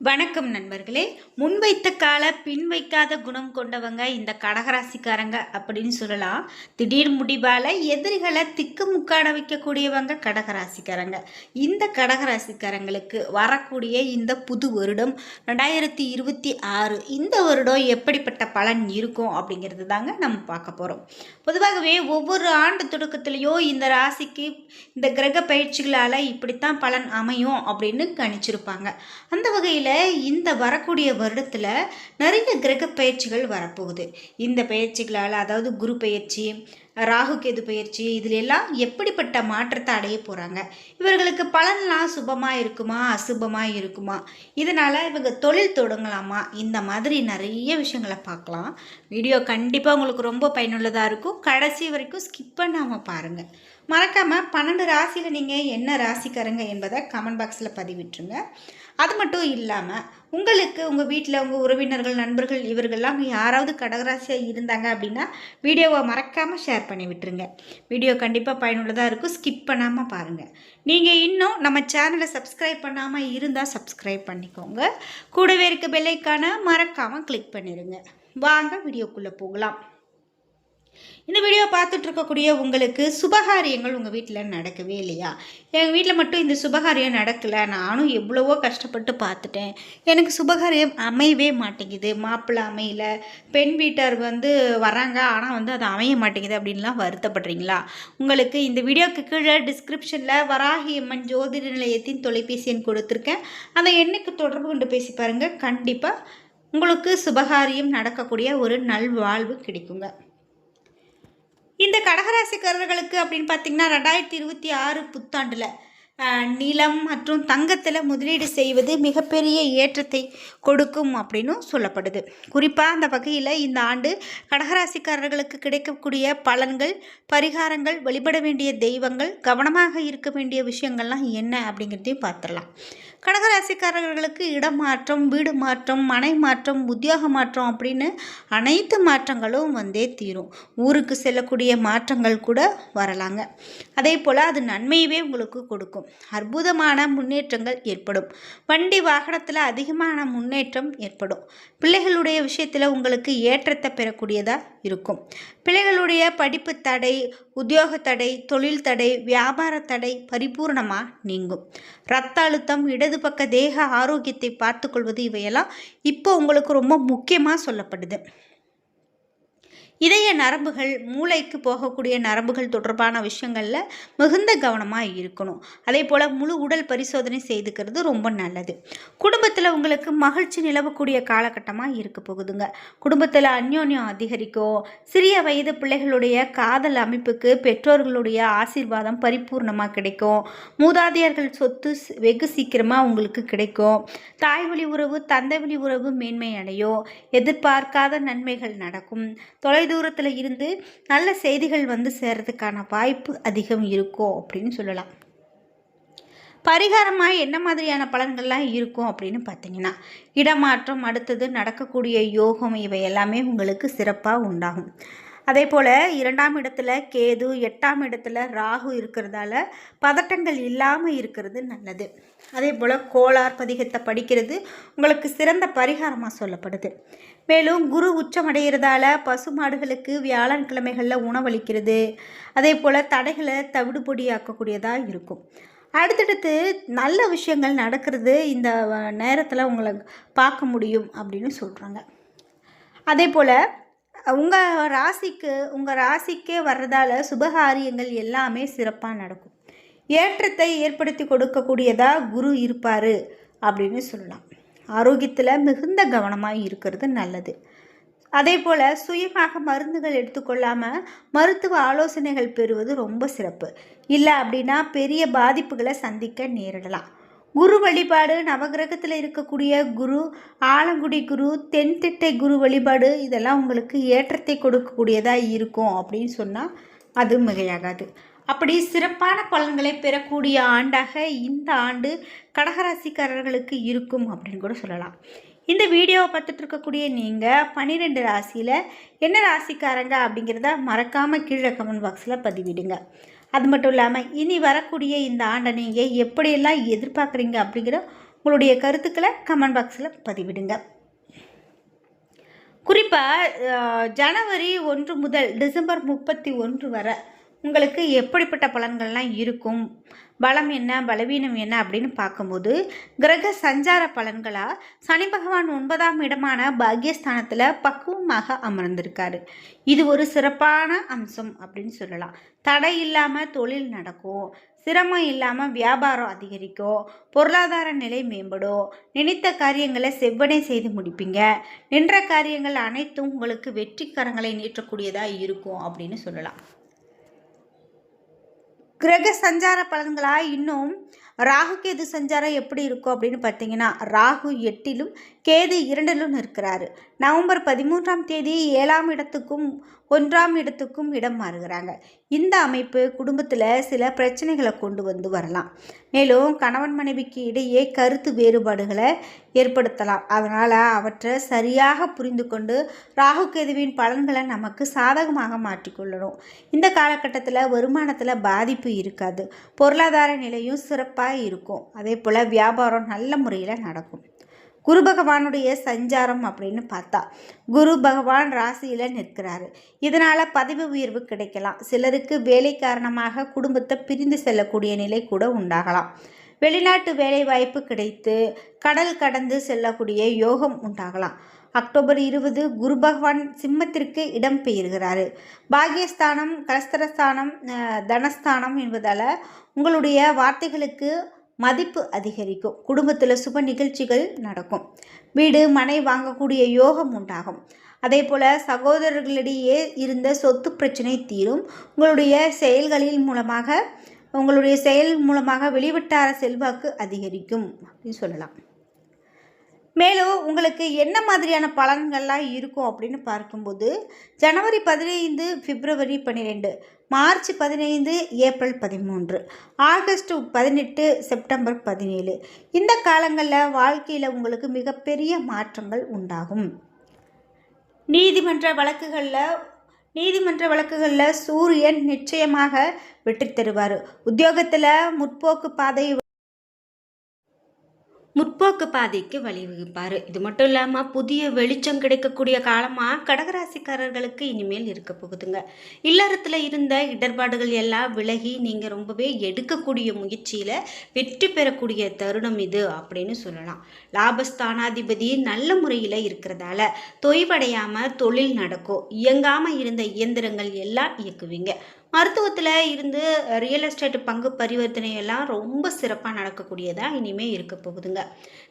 வணக்கம் நண்பர்களே. முன்வைத்த கால பின் வைக்காத குணம் கொண்டவங்க இந்த கடகராசிக்காரங்க அப்படின்னு சொல்லலாம். திடீர் முடிவால் எதிரிகளை திக்கு முக்காட வைக்கக்கூடியவங்க கடகராசிக்காரங்க. இந்த கடகராசிக்காரங்களுக்கு வரக்கூடிய இந்த புது வருடம் ரெண்டாயிரத்தி இருபத்தி ஆறு இந்த வருடம் எப்படிப்பட்ட பலன் இருக்கும் அப்படிங்கிறது தாங்க நம்ம பார்க்க போகிறோம் பொதுவாகவே ஒவ்வொரு ஆண்டு தொடக்கத்திலையோ இந்த ராசிக்கு இந்த கிரக பயிற்சிகளால் இப்படித்தான் பலன் அமையும் அப்படின்னு கணிச்சிருப்பாங்க. அந்த வகையில் இந்த வரக்கூடிய வருடத்தில் நிறைய கிரக பயிற்சிகள் வரப்போகுது. இந்த பயிற்சிகளால் அதாவது குரு பயிற்சி ராகு கேது பயிற்சி இதில் எல்லாம் எப்படிப்பட்ட மாற்றத்தை அடைய போகிறாங்க இவர்களுக்கு பலன்லாம் சுபமாக இருக்குமா அசுபமாக இருக்குமா? இதனால் இவங்க தொழில் தொடங்கலாமா? இந்த மாதிரி நிறைய விஷயங்களை பார்க்கலாம். வீடியோ கண்டிப்பாக உங்களுக்கு ரொம்ப பயனுள்ளதாக இருக்கும். கடைசி வரைக்கும் ஸ்கிப் பண்ணாமல் பாருங்கள் மறக்காமல் பன்னெண்டு ராசியில் நீங்கள் என்ன ராசிக்காரங்க என்பதை கமெண்ட் பாக்ஸில் பதிவிட்டுருங்க. அது மட்டும் இல்லாமல் உங்களுக்கு உங்கள் வீட்டில் உங்கள் உறவினர்கள் நண்பர்கள் இவர்கள்லாம் யாராவது கடகராசியாக இருந்தாங்க அப்படின்னா வீடியோவை மறக்காமல் ஷேர் பண்ணி விட்டுருங்க. வீடியோ கண்டிப்பாக பயனுள்ளதாக இருக்கும். ஸ்கிப் பண்ணாமல் பாருங்கள் நீங்கள் இன்னும் நம்ம சேனலை சப்ஸ்கிரைப் பண்ணாமல் இருந்தால் சப்ஸ்கிரைப் பண்ணிக்கோங்க. கூடவே இருக்க பெல்லைக்கான மறக்காமல் கிளிக் பண்ணிடுங்க வாங்க வீடியோக்குள்ளே போகலாம். இந்த வீடியோ பார்த்துட்ருக்கக்கூடிய உங்களுக்கு சுபகாரியங்கள் உங்கள் வீட்டில் நடக்கவே இல்லையா? எங்கள் வீட்டில் மட்டும் இந்த சுபகாரியம் நடக்கலை. நானும் எவ்வளவோ கஷ்டப்பட்டு பார்த்துட்டேன். எனக்கு சுபகாரியம் அமையவே மாட்டேங்குது. மாப்பிள்ளை அமையல. பெண் வீட்டார் வந்து வராங்க. ஆனால் வந்து அது அமைய மாட்டேங்குது அப்படின்லாம் வருத்தப்படுறீங்களா? உங்களுக்கு இந்த வீடியோக்கு கீழே டிஸ்கிரிப்ஷனில் வராகி அம்மன் ஜோதிட நிலையத்தின் தொலைபேசி எண் கொடுத்துருக்கேன். அந்த எண்ணுக்கு தொடர்பு கொண்டு பேசி பாருங்கள் கண்டிப்பாக உங்களுக்கு சுபகாரியம் நடக்கக்கூடிய ஒரு நல்வாழ்வு கிடைக்குங்க. இந்த கடகராசிக்காரர்களுக்கு அப்படின்னு பார்த்தீங்கன்னா ரெண்டாயிரத்தி இருபத்தி ஆறு புத்தாண்டில் நிலம் மற்றும் தங்கத்தில் முதலீடு செய்வது மிகப்பெரிய ஏற்றத்தை கொடுக்கும் அப்படின்னும் சொல்லப்படுது. குறிப்பாக அந்த வகையில் இந்த ஆண்டு கடகராசிக்காரர்களுக்கு கிடைக்கக்கூடிய பலன்கள் பரிகாரங்கள் வழிபட வேண்டிய தெய்வங்கள் கவனமாக இருக்க வேண்டிய விஷயங்கள்லாம் என்ன அப்படிங்கிறதையும் பார்த்துடலாம். கடகராசிக்காரர்களுக்கு இடமாற்றம் வீடு மாற்றம் மனை மாற்றம் உத்தியோக மாற்றம் அப்படின்னு அனைத்து மாற்றங்களும் வந்தே தீரும். ஊருக்கு செல்லக்கூடிய மாற்றங்கள் கூட வரலாங்க. அதே போல் அது நன்மையவே உங்களுக்கு கொடுக்கும். அற்புதமான முன்னேற்றங்கள் ஏற்படும். வண்டி வாகனத்தில் அதிகமான முன்னேற்றம் ஏற்படும். பிள்ளைகளுடைய விஷயத்தில் உங்களுக்கு ஏற்றத்தை பெறக்கூடியதாக இருக்கும். பிள்ளைகளுடைய படிப்பு தடை உத்தியோக தடை தொழில் தடை வியாபார தடை பரிபூர்ணமாக நீங்கும். ரத்த அழுத்தம் இடது பக்க தேக ஆரோக்கியத்தை பார்த்துக்கொள்வது இவையெல்லாம் இப்போ உங்களுக்கு ரொம்ப முக்கியமாக சொல்லப்படுது. இதய நரம்புகள் மூளைக்கு போகக்கூடிய நரம்புகள் தொடர்பான விஷயங்களில் மிகுந்த கவனமாக இருக்கணும். அதே போல் முழு உடல் பரிசோதனை செய்துக்கிறது ரொம்ப நல்லது. குடும்பத்தில் உங்களுக்கு மகிழ்ச்சி நிலவக்கூடிய காலகட்டமாக இருக்க போகுதுங்க. குடும்பத்தில் அந்யோன்யம் அதிகரிக்கும். சிறிய வயது பிள்ளைகளுடைய காதல் அமைப்புக்கு பெற்றோர்களுடைய ஆசீர்வாதம் பரிபூர்ணமாக கிடைக்கும். மூதாதையர்கள் சொத்து வெகு சீக்கிரமாக உங்களுக்கு கிடைக்கும். தாய் வழி உறவு தந்தை வழி உறவு மேன்மை அடையும் எதிர்பார்க்காத நன்மைகள் நடக்கும். தொலை தொலைதூரத்தில் இருந்து நல்ல செய்திகள் வந்து சேர்றதுக்கான வாய்ப்பு அதிகம் இருக்கும் அப்படின்னு சொல்லலாம். பரிகாரமாக என்ன மாதிரியான பலன்கள்லாம் இருக்கும் அப்படின்னு பார்த்தீங்கன்னா இடமாற்றம் அடுத்தது நடக்கக்கூடிய யோகம் இவை எல்லாமே உங்களுக்கு சிறப்பாக உண்டாகும். அதே போல் இரண்டாம் இடத்துல கேது எட்டாம் இடத்துல ராகு இருக்கிறதால பதட்டங்கள் இல்லாமல் இருக்கிறது நல்லது. அதே போல் கோளார் பதிகத்தை படிக்கிறது உங்களுக்கு சிறந்த பரிகாரமாக சொல்லப்படுது. மேலும் குரு உச்சமடைகிறதால பசுமாடுகளுக்கு வியாழன் கிழமைகளில் உணவளிக்கிறது. அதே போல் தடைகளை தவிடுபொடியாக்கக்கூடியதாக இருக்கும். அடுத்தடுத்து நல்ல விஷயங்கள் நடக்கிறது இந்த நேரத்தில் உங்களை பார்க்க முடியும் அப்படின்னு சொல்கிறாங்க அதே போல் உங்கள் ராசிக்கு உங்கள் ராசிக்கே வர்றதால சுபகாரியங்கள் எல்லாமே சிறப்பாக நடக்கும். ஏற்றத்தை ஏற்படுத்தி கொடுக்கக்கூடியதாக குரு இருப்பார் அப்படின்னு சொல்லலாம். ஆரோக்கியத்தில் மிகுந்த கவனமாக இருக்கிறது நல்லது. அதே போல் சுயமாக மருந்துகள் எடுத்துக்கொள்ளாமல் மருத்துவ ஆலோசனைகள் பெறுவது ரொம்ப சிறப்பு. இல்லை அப்படின்னா பெரிய பாதிப்புகளை சந்திக்க நேரிடலாம். குரு வழிபாடு நவகிரகத்தில் இருக்கக்கூடிய குரு ஆலங்குடி குரு தென்திட்டை குரு வழிபாடு இதெல்லாம் உங்களுக்கு ஏற்றத்தை கொடுக்கக்கூடியதாக இருக்கும் அப்படின்னு சொன்னால் அது மிகையாகாது. அப்படி சிறப்பான பலன்களை பெறக்கூடிய ஆண்டாக இந்த ஆண்டு கடகராசிக்காரர்களுக்கு இருக்கும் அப்படின்னு கூட சொல்லலாம். இந்த வீடியோவை பார்த்துட்டு இருக்கக்கூடிய நீங்கள் பன்னிரெண்டு ராசியில் என்ன ராசிக்காரங்க அப்படிங்கிறத மறக்காமல் கீழே கமெண்ட் பாக்ஸில் பதிவிடுங்க. அது மட்டும் இல்லாமல் இனி வரக்கூடிய இந்த ஆண்டை நீங்கள் எப்படியெல்லாம் எதிர்பார்க்குறீங்க அப்படிங்கிற உங்களுடைய கருத்துக்களை கமெண்ட் பாக்ஸில் பதிவிடுங்க. குறிப்பாக ஜனவரி ஒன்று முதல் டிசம்பர் முப்பத்தி ஒன்று வரை உங்களுக்கு எப்படிப்பட்ட பலன்கள்லாம் இருக்கும்? பலம் என்ன? பலவீனம் என்ன? அப்படின்னு பார்க்கும்போது கிரக சஞ்சார பலன்களாக சனி பகவான் ஒன்பதாம் இடமான பாக்யஸ்தானத்தில் பக்குவமாக அமர்ந்திருக்காரு. இது ஒரு சிறப்பான அம்சம் அப்படின்னு சொல்லலாம். தடை இல்லாமல் தொழில் நடக்கும். சிரமம் இல்லாமல் வியாபாரம் அதிகரிக்கும். பொருளாதார நிலை மேம்படும். நினைத்த காரியங்களை செவ்வனே செய்து முடிப்பீங்க. நின்ற காரியங்கள் அனைத்தும் உங்களுக்கு வெற்றிக்கரங்களை நீட்டக்கூடியதாக இருக்கும் அப்படின்னு சொல்லலாம். கிரக சஞ்சார பலன்களாக இன்னும் ராகு கேது சஞ்சாரம் எப்படி இருக்கும் அப்படின்னு பார்த்தீங்கன்னா ராகு எட்டிலும் கேது இரண்டிலும் இருக்கிறாரு நவம்பர் பதிமூன்றாம் தேதி ஏழாம் இடத்துக்கும் ஒன்றாம் இடத்துக்கும் இடம் மாறுகிறாங்க. இந்த அமைப்பு குடும்பத்தில் சில பிரச்சனைகளை கொண்டு வந்து வரலாம். மேலும் கணவன் மனைவிக்கு இடையே கருத்து வேறுபாடுகளை ஏற்படுத்தலாம். அதனால் அவற்றை சரியாக புரிந்து கொண்டு ராகு கேதுவின் பலன்களை நமக்கு சாதகமாக மாற்றிக்கொள்ளணும். இந்த காலகட்டத்தில் வருமானத்தில் பாதிப்பு இருக்காது. பொருளாதார நிலையும் சிறப்பாக இருக்கும். அதே போல் வியாபாரம் நல்ல முறையில் நடக்கும். குரு பகவானுடைய சஞ்சாரம் அப்படின்னு பார்த்தா குரு பகவான் ராசியில் நிற்கிறாரு. இதனால் பதவி உயர்வு கிடைக்கலாம். சிலருக்கு வேலை காரணமாக குடும்பத்தை பிரிந்து செல்லக்கூடிய நிலை கூட உண்டாகலாம். வெளிநாட்டு வேலை வாய்ப்பு கிடைத்து கடல் கடந்து செல்லக்கூடிய யோகம் உண்டாகலாம். அக்டோபர் இருபது குரு பகவான் சிம்மத்திற்கு இடம் பெயர்கிறாரு. பாகியஸ்தானம் கலஸ்தரஸ்தானம் தனஸ்தானம் என்பதால் உங்களுடைய வார்த்தைகளுக்கு மதிப்பு அதிகரிக்கும். குடும்பத்தில் சுப நிகழ்ச்சிகள் நடக்கும். வீடு மனை வாங்கக்கூடிய யோகம் உண்டாகும். அதே போல் சகோதரர்களிடையே இருந்த சொத்து பிரச்சனை தீரும். உங்களுடைய செயல்களின் மூலமாக உங்களுடைய செயல் மூலமாக வெளிவட்டார செல்வாக்கு அதிகரிக்கும் அப்படின்னு சொல்லலாம். மேலும் உங்களுக்கு என்ன மாதிரியான பலன்கள்லாம் இருக்கும் அப்படின்னு பார்க்கும்போது ஜனவரி பதினைந்து பிப்ரவரி பன்னிரெண்டு மார்ச் பதினைந்து ஏப்ரல் பதிமூன்று ஆகஸ்ட் பதினெட்டு செப்டம்பர் பதினேழு. இந்த காலங்களில் வாழ்க்கையில் உங்களுக்கு மிகப்பெரிய மாற்றங்கள் உண்டாகும். நீதிமன்ற வழக்குகளில் நீதிமன்ற வழக்குகளில் சூரியன் நிச்சயமாக வெற்றி தருவார். உத்தியோகத்தில் முற்போக்கு பாதை முற்போக்கு பாதைக்கு வழிவகுப்பார். இது மட்டும் இல்லாமல் புதிய வெளிச்சம் கிடைக்கக்கூடிய காலமாக கடகராசிக்காரர்களுக்கு இனிமேல் இருக்க போகுதுங்க. இல்லறத்தில் இருந்த இடர்பாடுகள் எல்லாம் விலகி நீங்கள் ரொம்பவே எடுக்கக்கூடிய முயற்சியில் வெற்றி பெறக்கூடிய தருணம் இது அப்படின்னு சொல்லலாம். லாபஸ்தானாதிபதி நல்ல முறையில் இருக்கிறதால தொய்வடையாமல் தொழில் நடக்கும். இயங்காமல் இருந்த இயந்திரங்கள் எல்லாம் இயக்குவீங்க. மருத்துவத்தில் இருந்து ரியல் எஸ்டேட் பங்கு பரிவர்த்தனை எல்லாம் ரொம்ப சிறப்பாக நடக்கக்கூடியதாக இனிமேல் இருக்க போகுதுங்க.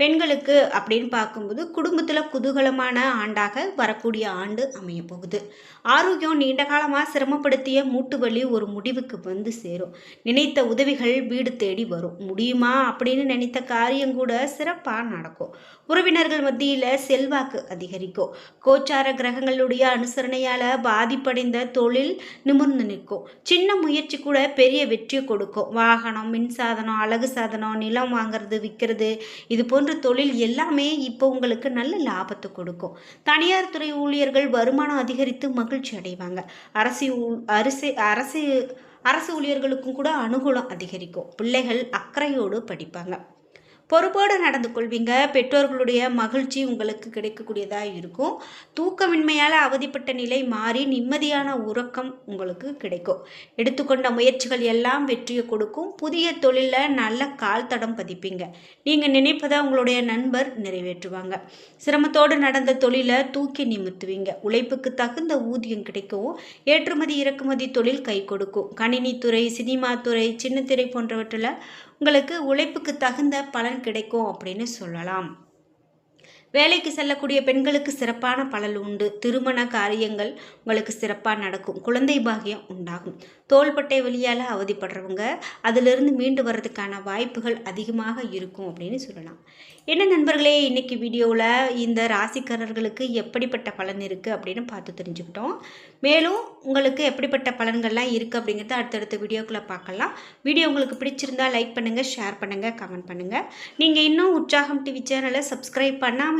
பெண்களுக்கு அப்படின்னு பார்க்கும்போது குடும்பத்தில் குதூகலமான ஆண்டாக வரக்கூடிய ஆண்டு அமைய போகுது. ஆரோக்கியம் நீண்ட காலமாக சிரமப்படுத்திய மூட்டு வலி ஒரு முடிவுக்கு வந்து சேரும். நினைத்த உதவிகள் வீடு தேடி வரும். முடியுமா அப்படின்னு நினைத்த காரியம் கூட சிறப்பாக நடக்கும். உறவினர்கள் மத்தியில் செல்வாக்கு அதிகரிக்கும். கோச்சார கிரகங்களுடைய அனுசரணையால் பாதிப்படைந்த தொழில் நிமிர்ந்து நிற்கும். சின்ன முயற்சி கூட பெரிய வெற்றியை கொடுக்கும். வாகனம் மின்சாதனம் அழகு சாதனம் நிலம் வாங்குறது விற்கிறது இது போன்ற தொழில் எல்லாமே இப்போ உங்களுக்கு நல்ல லாபத்தை கொடுக்கும். தனியார் துறை ஊழியர்கள் வருமானம் அதிகரித்து மகிழ்ச்சி அடைவாங்க. அரசு அரசு அரசு அரசு ஊழியர்களுக்கும் கூட அனுகூலம் அதிகரிக்கும். பிள்ளைகள் அக்கறையோடு படிப்பாங்க. பொறுப்போடு நடந்து கொள்வீங்க. பெற்றோர்களுடைய மகிழ்ச்சி உங்களுக்கு கிடைக்கக்கூடியதாக இருக்கும். தூக்கமின்மையால் அவதிப்பட்ட நிலை மாறி நிம்மதியான உறக்கம் உங்களுக்கு கிடைக்கும். எடுத்துக்கொண்ட முயற்சிகள் எல்லாம் வெற்றியை கொடுக்கும். புதிய தொழிலில் நல்ல கால் தடம் பதிப்பீங்க. நீங்கள் நினைப்பதை உங்களுடைய நண்பர் நிறைவேற்றுவாங்க. சிரமத்தோடு நடந்த தொழிலை தூக்கி நிமித்துவீங்க. உழைப்புக்கு தகுந்த ஊதியம் கிடைக்கவும் ஏற்றுமதி இறக்குமதி தொழில் கை கொடுக்கும். கணினித்துறை சினிமா துறை சின்னத்திரை போன்றவற்றில் உங்களுக்கு உழைப்புக்கு தகுந்த பலன் கிடைக்கும் அப்படின்னு சொல்லலாம். வேலைக்கு செல்லக்கூடிய பெண்களுக்கு சிறப்பான பலன் உண்டு. திருமண காரியங்கள் உங்களுக்கு சிறப்பாக நடக்கும். குழந்தை பாகியம் உண்டாகும். தோள்பட்டை வழியால் அவதிப்படுறவங்க அதிலிருந்து மீண்டு வர்றதுக்கான வாய்ப்புகள் அதிகமாக இருக்கும் அப்படின்னு சொல்லலாம். என்ன நண்பர்களே இன்றைக்கி வீடியோவில் இந்த ராசிக்காரர்களுக்கு எப்படிப்பட்ட பலன் இருக்குது அப்படின்னு பார்த்து தெரிஞ்சுக்கிட்டோம். மேலும் உங்களுக்கு எப்படிப்பட்ட பலன்கள்லாம் இருக்குது அப்படிங்கிறத அடுத்தடுத்த வீடியோக்குள்ளே பார்க்கலாம். வீடியோ உங்களுக்கு பிடிச்சிருந்தா லைக் பண்ணுங்கள் ஷேர் பண்ணுங்கள் கமெண்ட் பண்ணுங்கள் நீங்கள் இன்னும் உற்சாகம் டிவி சேனலை சப்ஸ்கிரைப் பண்ணாமல்